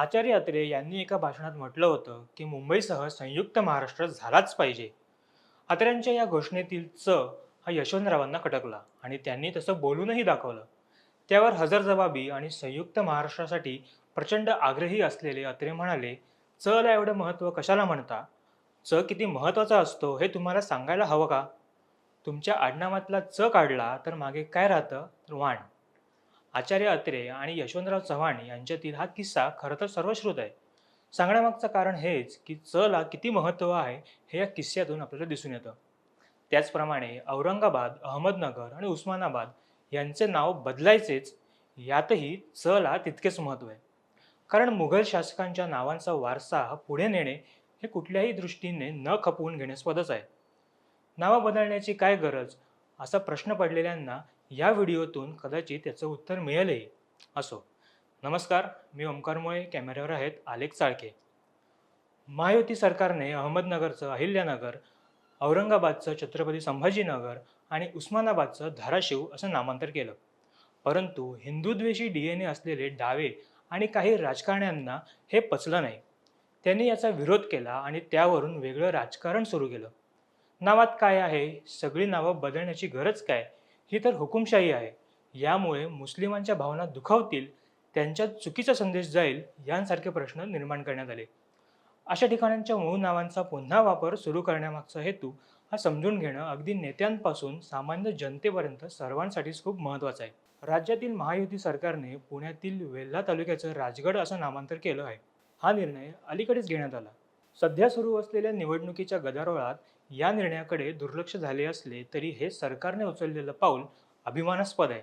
आचार्य अत्रे यांनी एका भाषणात म्हटलं होतं की मुंबईसह संयुक्त महाराष्ट्र झालाच पाहिजे. अत्र्यांच्या या घोषणेतील च हा यशवंतरावांना खटकला आणि त्यांनी तसं बोलूनही दाखवलं. त्यावर हजर जबाबी आणि संयुक्त महाराष्ट्रासाठी प्रचंड आग्रही असलेले अत्रे म्हणाले चला एवढं महत्त्व कशाला म्हणता? च किती महत्त्वाचा असतो हे तुम्हाला सांगायला हवं का? तुमच्या आडनामातला च काढला तर मागे काय राहतं? तर वाण. आचार्य अत्रे आणि यशवंतराव चव्हाण यांच्यातील हा किस्सा खरं तर सर्वश्रुत आहे. सांगण्यामागचं कारण हेच की चला किती महत्त्व आहे हे या किस्स्यातून आपल्याला दिसून येतं. त्याचप्रमाणे औरंगाबाद अहमदनगर आणि उस्मानाबाद यांचे नाव बदलायचेच यातही चला तितकेच महत्त्व आहे. कारण मुघल शासकांच्या नावांचा वारसा हा पुढे नेणे हे कुठल्याही दृष्टीने न खपवून घेण्यास्पदच आहे. नावं बदलण्याची काय गरज? असा प्रश्न पडलेल्यांना या व्हिडिओतून कदाचित त्याचं उत्तर मिळेलही. असो. नमस्कार मी ओंकार मुळे कॅमेऱ्यावर आहेत आलेख चाळके. महायुती सरकारने अहमदनगरचं अहिल्यानगर औरंगाबादचं छत्रपती संभाजीनगर आणि उस्मानाबादचं धाराशिव असं नामांतर केलं. परंतु हिंदुद्वेषी डी एन ए असलेले डावे आणि काही राजकारण्यांना हे पचलं नाही. त्यांनी याचा विरोध केला आणि त्यावरून वेगळं राजकारण सुरू केलं. नावात काय आहे? सगळी नावं बदलण्याची गरज काय? ही तर हुकुमशाही आहे. यामुळे मुस्लिमांच्या भावना दुखावतील त्यांच्यात चुकीचा संदेश जाईल यांसारखे प्रश्न निर्माण करण्यात आले. अशा ठिकाणांच्या मूळ नावांचा पुन्हा वापर सुरू करण्यामागचा हेतू हा समजून घेणं अगदी नेत्यांपासून सामान्य जनतेपर्यंत सर्वांसाठीच खूप महत्त्वाचं आहे. राज्यातील महायुती सरकारने पुण्यातील वेल्हा तालुक्याचं राजगड असं नामांतर केलं आहे. हा निर्णय अलीकडेच घेण्यात आला. सध्या सुरू असलेल्या निवडणुकीच्या गदारोळात या निर्णयाकडे दुर्लक्ष झाले असले तरी हे सरकारने उचललेलं पाऊल अभिमानास्पद आहे.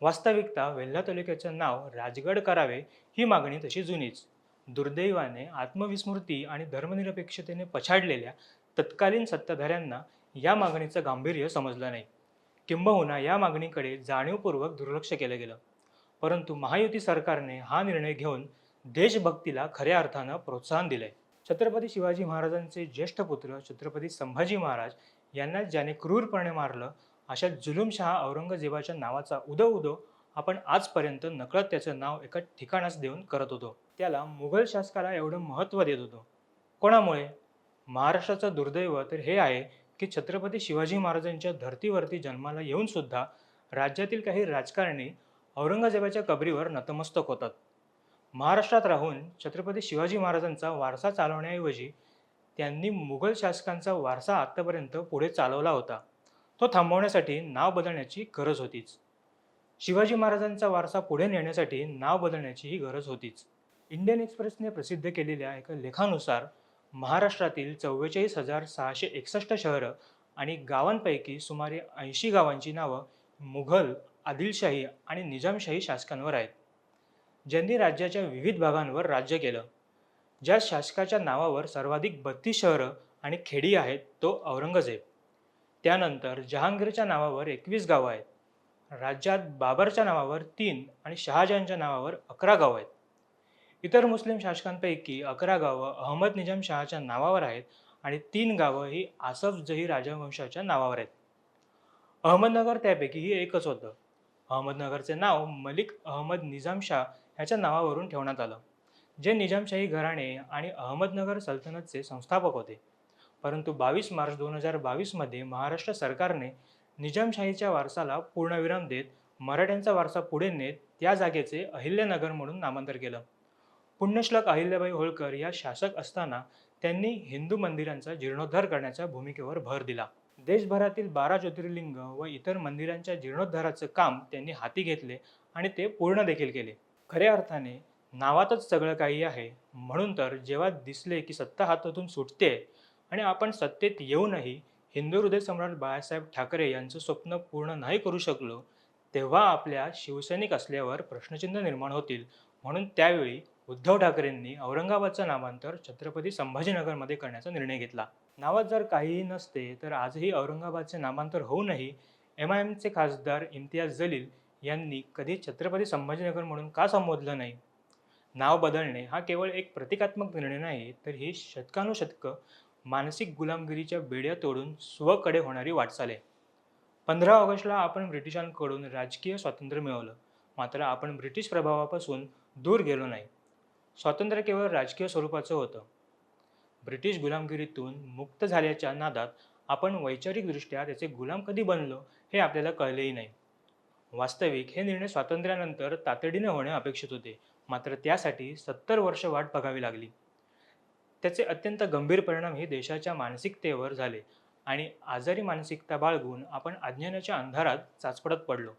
वास्तविकता वेल्हा तालुक्याचं नाव राजगड करावे ही मागणी तशी जुनीच. दुर्दैवाने आत्मविस्मृती आणि धर्मनिरपेक्षतेने पछाडलेल्या तत्कालीन सत्ताधाऱ्यांना या मागणीचं गांभीर्य समजलं नाही. किंबहुना या मागणीकडे जाणीवपूर्वक दुर्लक्ष केलं गेलं. परंतु महायुती सरकारने हा निर्णय घेऊन देशभक्तीला खऱ्या अर्थानं प्रोत्साहन दिलंय. छत्रपती शिवाजी महाराजांचे ज्येष्ठ पुत्र छत्रपती संभाजी महाराज यांना ज्याने क्रूरपणे मारलं अशा जुलूमशहा औरंगजेबाच्या नावाचा उदो उदो आपण आजपर्यंत नकळत त्याचं नाव एका ठिकाणास देऊन करत होतो. त्याला मुघल शासकाला एवढं महत्त्व देत होतो. कोणामुळे? महाराष्ट्राचं दुर्दैव तर हे आहे की छत्रपती शिवाजी महाराजांच्या धर्तीवरती जन्माला येऊन सुद्धा राज्यातील काही राजकारणी औरंगजेबाच्या कबरीवर नतमस्तक होतात. महाराष्ट्रात राहून छत्रपती शिवाजी महाराजांचा वारसा चालवण्याऐवजी त्यांनी मुघल शासकांचा वारसा आत्तापर्यंत पुढे चालवला होता. तो थांबवण्यासाठी नाव बदलण्याची गरज होतीच. शिवाजी महाराजांचा वारसा पुढे नेण्यासाठी नाव बदलण्याचीही गरज होतीच. इंडियन एक्सप्रेसने प्रसिद्ध केलेल्या एका लेखानुसार महाराष्ट्रातील चव्वेचाळीस हजार सहाशे एकसष्ट शहरं आणि गावांपैकी सुमारे ऐंशी गावांची नावं मुघल आदिलशाही आणि निजामशाही शासकांवर आहेत. ज्यांनी राज्याच्या विविध भागांवर राज्य केलं. ज्या शासकाच्या नावावर सर्वाधिक बत्तीस शहरं आणि खेडी आहेत तो औरंगजेब. त्यानंतर जहांगीरच्या नावावर एकवीस गावं आहेत. राज्यात बाबरच्या नावावर तीन आणि शहाजहानच्या नावावर अकरा गावं आहेत. इतर मुस्लिम शासकांपैकी अकरा गावं अहमद निजाम शहाच्या नावावर आहेत आणि तीन गावं ही आसफ जही राजवंशाच्या नावावर आहेत. अहमदनगर त्यापैकी ही एकच होतं. अहमदनगरचे नाव मलिक अहमद निजामशाह ह्याच्या नावावरून ठेवण्यात आलं. जे निजामशाही घराणे आणि अहमदनगर सल्तनतचे संस्थापक होते. परंतु बावीस मार्च दोन हजार बावीसमध्ये महाराष्ट्र सरकारने निजामशाहीच्या वारसाला पूर्णविराम देत मराठ्यांचा वारसा पुढे नेत त्या जागेचे अहिल्यानगर म्हणून नामांतर केलं. पुण्यश्लोक अहिल्याबाई होळकर या शासक असताना त्यांनी हिंदू मंदिरांचा जीर्णोद्धार करण्याच्या भूमिकेवर भर दिला. देशभरातील बारा ज्योतिर्लिंग व इतर मंदिरांच्या जीर्णोद्धाराचं काम त्यांनी हाती घेतले आणि ते पूर्ण देखील केले. खऱ्या अर्थाने नावातच सगळं काही आहे. म्हणून तर जेव्हा दिसले की सत्ता हातातून सुटते आणि आपण सत्तेत येऊनही हिंदू हृदय सम्राट बाळासाहेब ठाकरे यांचं स्वप्न पूर्ण नाही करू शकलो तेव्हा आपल्या शिवसैनिक असल्यावर प्रश्नचिन्ह निर्माण होतील. म्हणून त्यावेळी उद्धव ठाकरेंनी औरंगाबादचं नामांतर छत्रपती संभाजीनगरमध्ये करण्याचा निर्णय घेतला. नावात जर काहीही नसते तर आजही औरंगाबादचे नामांतर होऊनही एम आय एमचे खासदार इम्तियाज जलील यांनी कधी छत्रपती संभाजीनगर म्हणून का संबोधलं नाही? नाव बदलणे हा केवळ एक प्रतिकात्मक निर्णय नाही तर ही शतकानुशतकं मानसिक गुलामगिरीच्या बेड्या तोडून स्वकडे होणारी वाटचाल आहे. पंधरा ऑगस्टला आपण ब्रिटिशांकडून राजकीय स्वातंत्र्य मिळवलं मात्र आपण ब्रिटिश प्रभावापासून दूर गेलो नाही. स्वातंत्र्य केवळ राजकीय स्वरूपाचं होतं. ब्रिटिश गुलामगिरीतून मुक्त झाल्याच्या नादात आपण वैचारिकदृष्ट्या त्याचे गुलाम कधी बनलो हे आपल्याला कळलेही नाही. वास्तविक हे निर्णय स्वातंत्र्यानंतर तातडीने होणे अपेक्षित होते. मात्र त्यासाठी सत्तर वर्ष वाट बघावी लागली. त्याचे अत्यंत गंभीर परिणाम हे देशाच्या मानसिकतेवर झाले आणि आजारी मानसिकता बाळगून आपण अज्ञानाच्या अंधारात चाचपडत पडलो.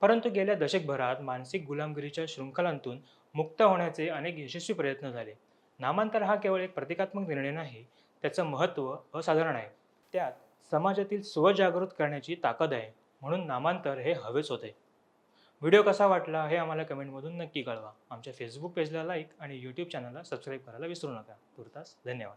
परंतु गेल्या दशकभरात मानसिक गुलामगिरीच्या शृंखलांतून मुक्त होण्याचे अनेक यशस्वी प्रयत्न झाले. नामांतर हा केवळ एक प्रतिकात्मक निर्णय नाही त्याचं महत्त्व असाधारण आहे. त्यात समाजातील स्वजागृत करण्याची ताकद आहे म्हणून नामांतर हे हवेच होते. व्हिडिओ कसा वाटला हे आम्हाला कमेंटमधून नक्की कळवा. आमच्या फेसबुक पेजला लाईक आणि यूट्यूब चॅनलला सबस्क्राईब करायला विसरू नका. तुर्तास धन्यवाद.